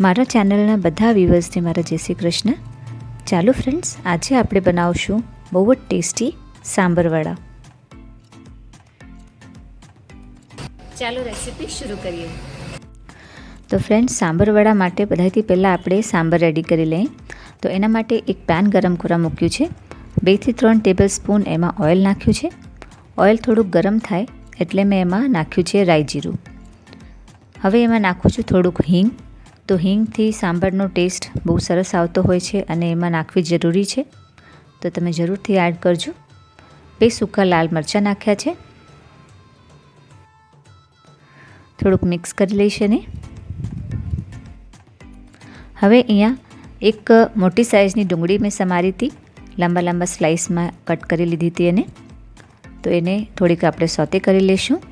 મારા ચેનલના બધા વ્યૂવર્સને મારા જય શ્રી કૃષ્ણ. ચાલો ફ્રેન્ડ્સ આજે આપણે બનાવશું બહુ જ ટેસ્ટી સાંબરવડા ચાલો રેસીપી શરૂ કરીએ. તો ફ્રેન્ડ્સ સાંબરવડા માટે બધાથી પહેલાં આપણે સાંબર રેડી કરી લઈએ. તો એના માટે એક પેન ગરમ કરવા મૂક્યું છે. બેથી ત્રણ ટેબલ સ્પૂન એમાં ઓઇલ નાખ્યું છે. ઓઇલ થોડુંક ગરમ થાય એટલે મેં એમાં નાખ્યું છે રાઈ જીરું. હવે એમાં નાખું છું થોડુંક હિંગ. તો હિંગથી સાંભારનો ટેસ્ટ બહુ સરસ આવતો હોય છે અને એમાં નાખવી જરૂરી છે. તો તમે જરૂરથી એડ કરજો. બે સૂકા લાલ મરચાં નાખ્યા છે. થોડુંક મિક્સ કરી લઈશ ને હવે અહીંયા એક મોટી સાઇઝની ડુંગળી મેં સમારી હતી. લાંબા લાંબા સ્લાઇસમાં કટ કરી લીધી હતી એને. તો એને થોડીક આપણે સોતે કરી લઈશું.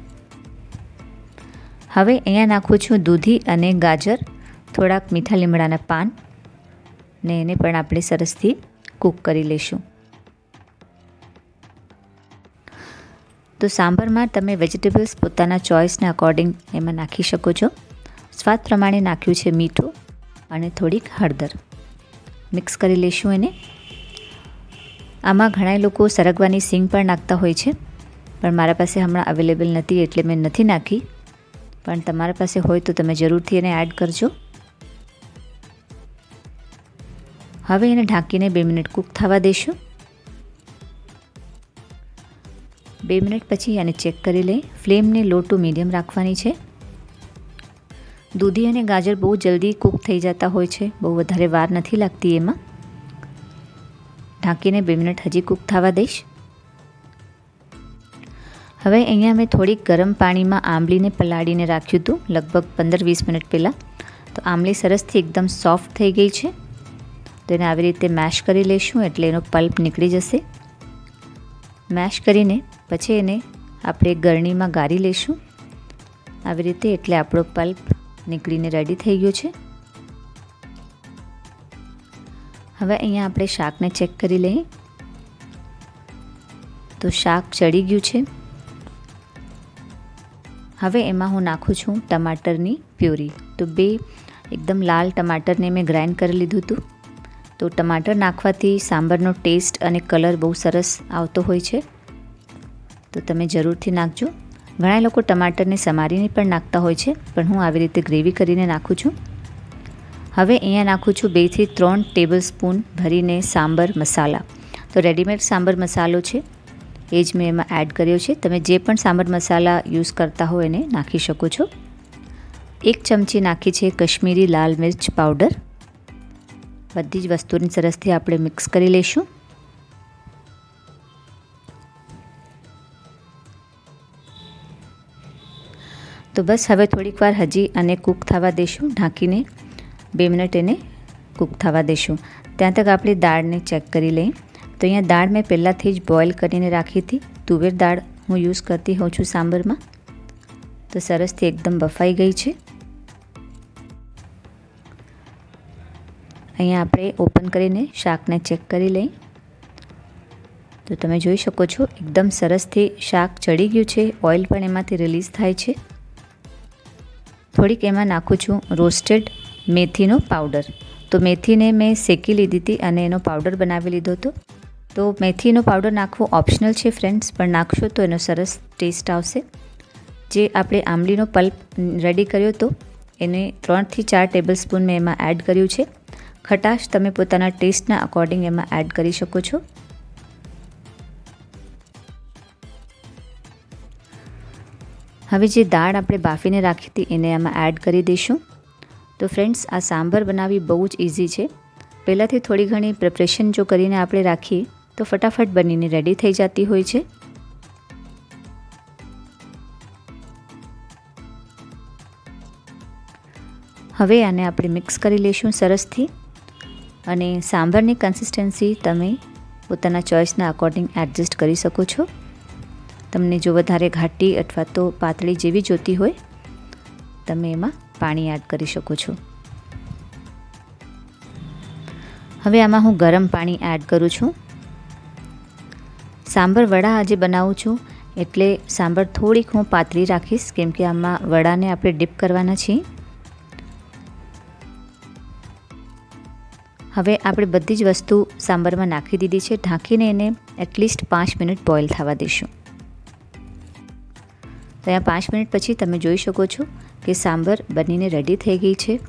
હવે અહીંયા નાખું છું દૂધી અને ગાજર. થોડાક મીઠા લીમડાના પાન ને એને પણ આપણે સરસથી કૂક કરી લઈશું. તો સાંભારમાં તમે વેજીટેબલ્સ પોતાના ચોઇસના અકોર્ડિંગ એમાં નાખી શકો છો. સ્વાદ પ્રમાણે નાખ્યું છે મીઠું અને થોડીક હળદર. મિક્સ કરી લઈશું એને. આમાં ઘણા લોકો સરગવાની સિંગ પણ નાખતા હોય છે, પણ મારા પાસે હમણાં અવેલેબલ નથી એટલે મેં નથી નાખી. પણ તમારા પાસે હોય તો તમે જરૂરથી એને એડ કરજો. હવે એને ઢાંકીને બે મિનિટ કૂક થવા દઈશું બે મિનિટ પછી એને ચેક કરી લઈ ફ્લેમને લો ટુ મીડિયમ રાખવાની છે. દૂધી અને ગાજર બહુ જલ્દી કૂક થઈ જતા હોય છે, બહુ વધારે વાર નથી લાગતી એમાં. ઢાંકીને બે મિનિટ હજી કૂક થવા દઈશ. હવે અહીંયા મેં થોડીક ગરમ પાણીમાં આંબલીને પલાળીને રાખ્યું હતું, લગભગ પંદર વીસ મિનિટ પહેલાં. તો આંબલી સરસથી એકદમ સોફ્ટ થઈ ગઈ છે. તો એને આવી રીતે મેશ કરી લઈશું એટલે એનો પલ્પ નીકળી જશે. મેશ કરીને પછી એને આપણે ગરણીમાં ગાળી લઈશું. આવી રીતે એટલે આપણો પલ્પ નીકળીને રેડી થઈ ગયો છે. હવે અહીંયા આપણે શાકને ચેક કરી લઈએ. તો શાક ચડી ગયું છે. હવે એમાં હું નાખું છું ટમાટરની પ્યુરી. તો બે એકદમ લાલ ટમાટરને મેં ગ્રાઇન્ડ કરી લીધું હતું. તો ટમાટર નાખવાથી સાંભારનો ટેસ્ટ અને કલર બહુ સરસ આવતો હોય છે. તો તમે જરૂરથી નાખજો. ઘણા લોકો ટમાટરને સમારીને પણ નાખતા હોય છે, પણ હું આવી રીતે ગ્રેવી કરીને નાખું છું. હવે અહીંયા નાખું છું બેથી ત્રણ ટેબલ સ્પૂન ભરીને સાંબર મસાલા. તો રેડીમેડ સાંબર મસાલો છે. એ જ મેં એમાં એડ કર્યો છે. તમે જે પણ સાંબર મસાલા યુઝ કરતા હો એને નાખી શકો છો. એક ચમચી નાખી છે કશ્મીરી લાલ મિર્ચ પાવડર. બધી જ વસ્તુની સરસથી આપણે મિક્સ કરી લઈશું. તો બસ હવે થોડીક વાર હજી અને કૂક થવા દઈશું, ઢાંકીને બે મિનિટ એને કૂક થવા દઈશું. ત્યાં તક આપણે દાળને ચેક કરી લઈએ. તો અહીંયા દાળ મેં પહેલાંથી જ બોઇલ કરીને રાખી હતી. તુવેર દાળ હું યુઝ કરતી હોઉં છું સાંભરમાં. તો સરસથી એકદમ બફાઈ ગઈ છે. અહીંયા આપણે ઓપન કરીને શાકને ચેક કરી લઈ. તો તમે જોઈ શકો છો, એકદમ સરસથી શાક ચડી ગયું છે ઓઇલ પણ એમાંથી રિલીઝ થાય છે. થોડીક એમાં નાખું છું રોસ્ટેડ મેથીનો પાવડર તો મેથીને મેં શેકી લીધી હતી અને એનો પાવડર બનાવી લીધો હતો. તો મેથીનો પાવડર નાખવો ઓપ્શનલ છે ફ્રેન્ડ્સ પણ નાખશો તો એનો સરસ ટેસ્ટ આવશે. જે આપણે આંબલીનો પલ્પ રેડી કર્યો હતો એને ત્રણથી ચાર ટેબલ સ્પૂન મેં એમાં એડ કર્યું છે. ખટાશ, તમે પોતાના ટેસ્ટના અકોર્ડિંગ એમાં એડ કરી શકો છો. હવે જે દાળ આપણે બાફીને રાખી હતી, એને આમાં એડ કરી દઈશું. તો ફ્રેન્ડ્સ આ સાંભર બનાવવી બહુ જ ઇઝી છે. પહેલાંથી થોડી ઘણી પ્રિપરેશન જો કરીને આપણે રાખીએ, તો ફટાફટ બનીને રેડી થઈ જતી હોય છે. હવે આને આપણે મિક્સ કરી લઈશું સરસથી. અને સાંભરની કન્સિસ્ટન્સી તમે પોતાના ચોઇસના અકોર્ડિંગ એડજસ્ટ કરી શકો છો. તમને જો વધારે ઘાટી અથવા તો પાતળી જેવી જોતી હોય, તમે એમાં પાણી એડ કરી શકો છો. હવે આમાં હું ગરમ પાણી એડ કરું છું. સાંભર વડા આજે બનાવું છું, એટલે સાંભર થોડીક હું પાતળી રાખીશ, કેમ કે આમાં વડાને આપણે ડીપ કરવાના છીએ. હવે આપણે બધી જ વસ્તુ સાંભારમાં નાખી દીધી છે. ઢાંકીને એને એટલીસ્ટ પાંચ મિનિટ બોઇલ થવા દઈશું. તો અહીંયા પાંચ મિનિટ પછી તમે જોઈ શકો છો કે સાંભર બનીને રેડી થઈ ગઈ છે.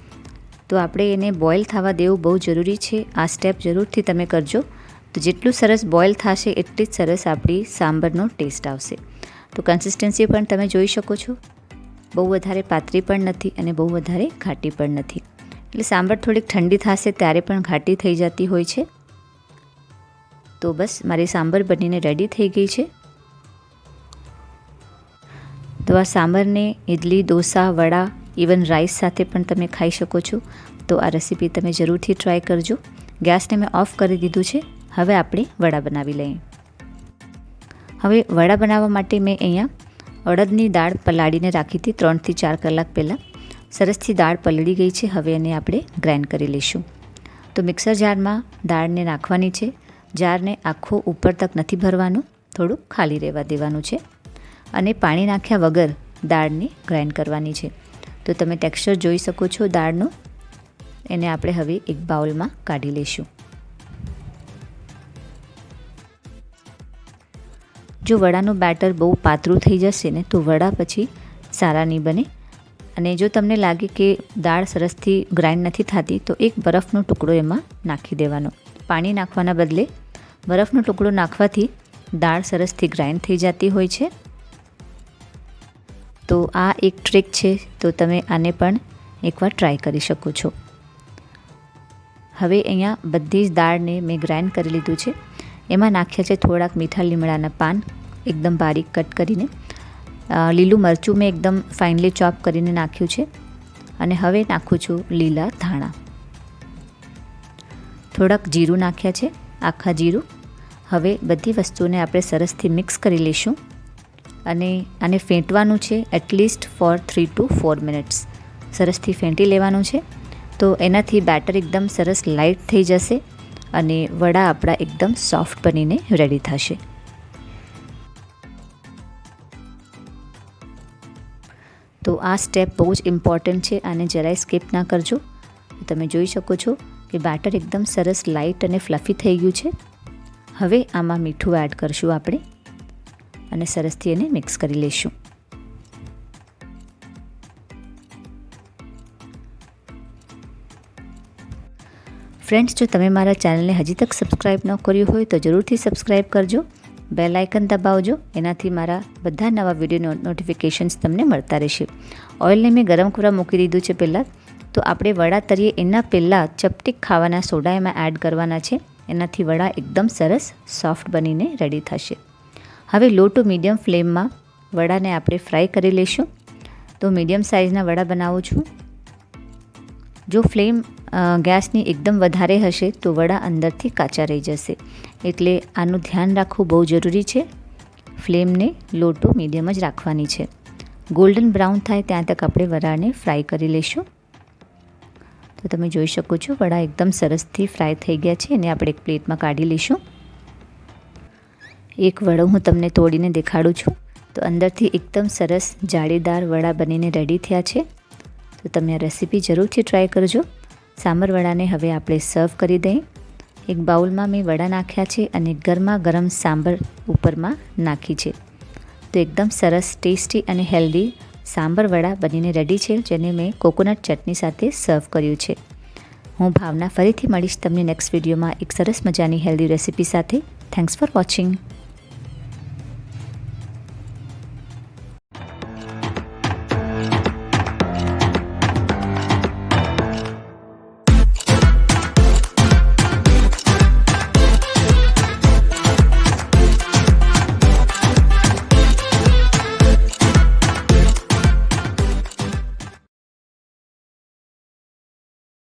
તો આપણે એને બોઇલ થવા દેવું બહુ જરૂરી છે. આ સ્ટેપ જરૂરથી તમે કરજો. તો જેટલું સરસ બોઇલ થશે એટલી જ સરસ આપણી સાંભરનો ટેસ્ટ આવશે. તો કન્સિસ્ટન્સી પણ તમે જોઈ શકો છો. બહુ વધારે પાતળી પણ નથી અને બહુ વધારે ઘાટી પણ નથી. એટલે સાંભર થોડીક ઠંડી થશે ત્યારે પણ ઘાટી થઈ જતી હોય છે. તો બસ, મારી સાંભર બનીને રેડી થઈ ગઈ છે. તો આ સાંભરને ઇડલી ડોસા વડા ઇવન રાઈસ સાથે પણ તમે ખાઈ શકો છો. તો આ રેસીપી તમે જરૂરથી ટ્રાય કરજો. ગેસને મેં ઓફ કરી દીધું છે. હવે આપણે વડા બનાવી લઈએ. હવે વડા બનાવવા માટે મેં અહીંયા અડદની દાળ પલાળીને રાખી હતી ત્રણથી ચાર કલાક પહેલાં. સરસથી દાળ પલળી ગઈ છે. હવે એને આપણે ગ્રાઇન્ડ કરી લઈશું. તો મિક્સર જારમાં દાળને નાખવાની છે. જારને આખો ઉપર તક નથી ભરવાનું, થોડુંક ખાલી રહેવા દેવાનું છે. અને પાણી નાખ્યા વગર દાળને ગ્રાઇન્ડ કરવાની છે. તો તમે ટેક્સચર જોઈ શકો છો દાળનું. એને આપણે હવે એક બાઉલમાં કાઢી લઈશું. જો વડાનું બેટર બહુ પાતળું થઈ જશે ને, તો વડા પછી સારા નહીં બને. અને જો તમને લાગે કે દાળ સરસથી ગ્રાઇન્ડ નથી થતી, તો એક બરફનો ટુકડો એમાં નાખી દેવાનો. પાણી નાખવાના બદલે બરફનો ટુકડો નાખવાથી દાળ સરસથી ગ્રાઇન્ડ થઈ જતી હોય છે. તો આ એક ટ્રીક છે, તો તમે આને પણ એકવાર ટ્રાય કરી શકો છો. હવે અહીંયા બધી જ દાળને મેં ગ્રાઇન્ડ કરી લીધું છે. એમાં નાખ્યા છે થોડાક મીઠા લીમડાના પાન, એકદમ બારીક કટ કરીને. લીલું મરચું મેં એકદમ ફાઇનલી ચોપ કરીને નાખ્યું છે. અને હવે નાખું છું લીલા ધાણા. થોડાક જીરું નાખ્યા છે, આખા જીરું. હવે બધી વસ્તુને આપણે સરસથી મિક્સ કરી લઈશું. અને આને ફેંટવાનું છે at least four three two four minutes સરસથી ફેંટી લેવાનું છે. તો એનાથી બેટર એકદમ સરસ લાઇટ થઈ જશે અને વડા આપણા એકદમ સોફ્ટ બનીને રેડી થશે. તો આ સ્ટેપ બહુ જ ઇમ્પોર્ટન્ટ છે આને જરાય સ્કીપ ના કરજો. તમે જોઈ શકો છો કે બેટર એકદમ સરસ લાઇટ અને ફ્લફી થઈ ગયું છે. હવે આમાં મીઠું એડ કરશું આપણે અને સરસથી એને મિક્સ કરી લઈશું. ફ્રેન્ડ્સ જો તમે મારા ચેનલને હજી તક સબસ્ક્રાઈબ ન કર્યું હોય તો જરૂરથી સબસ્ક્રાઈબ કરજો. બેલ આઇકન દબાવજો. એનાથી મારા બધા નવા વીડિયો નોટિફિકેશન્સ તમને મળતા રહેશે. ઓઇલને મેં ગરમ કરવા મૂકી દીધું છે પહેલાં. તો આપણે વડા તરીએ એના પહેલાં ચપટીક ખાવાના સોડા એમાં એડ કરવાના છે. એનાથી વડા એકદમ સરસ સોફ્ટ બનીને રેડી થશે. હવે લો ટુ મીડિયમ ફ્લેમમાં વડાને આપણે ફ્રાય કરી લઈશું. તો મીડિયમ સાઇઝના વડા બનાવું છું. જો ફ્લેમ ગેસની એકદમ વધારે હશે તો વડા અંદરથી કાચા રહી જશે. એટલે આનું ધ્યાન રાખવું બહુ જરૂરી છે. ફ્લેમને લો ટુ મીડિયમ જ રાખવાની છે. ગોલ્ડન બ્રાઉન થાય ત્યાં તક આપણે વડાને ફ્રાય કરી લઈશું. તો તમે જોઈ શકો છો, વડા એકદમ સરસથી ફ્રાય થઈ ગયા છે. અને આપણે એક પ્લેટમાં કાઢી લઈશું. એક વડો હું તમને તોડીને દેખાડું છું. તો અંદરથી એકદમ સરસ જાળીદાર વડા બનીને રેડી થયા છે. તો તમે આ રેસીપી જરૂરથી ટ્રાય કરજો. સામર વડાને હવે આપણે સર્વ કરી દઈએ. એક બાઉલમાં મેં વડા નાખ્યા છે અને ગરમા ગરમ સાંભર ઉપરમાં નાખી છે. તો એકદમ સરસ ટેસ્ટી અને હેલ્ધી સાંભર વડા બનીને રેડી છે, જેને મેં કોકોનટ ચટણી સાથે સર્વ કર્યું છે. હું ભાવના ફરીથી મળીશ તમને નેક્સ્ટ વિડીયોમાં એક સરસ મજાની હેલ્ધી રેસીપી સાથે. Thanks for watching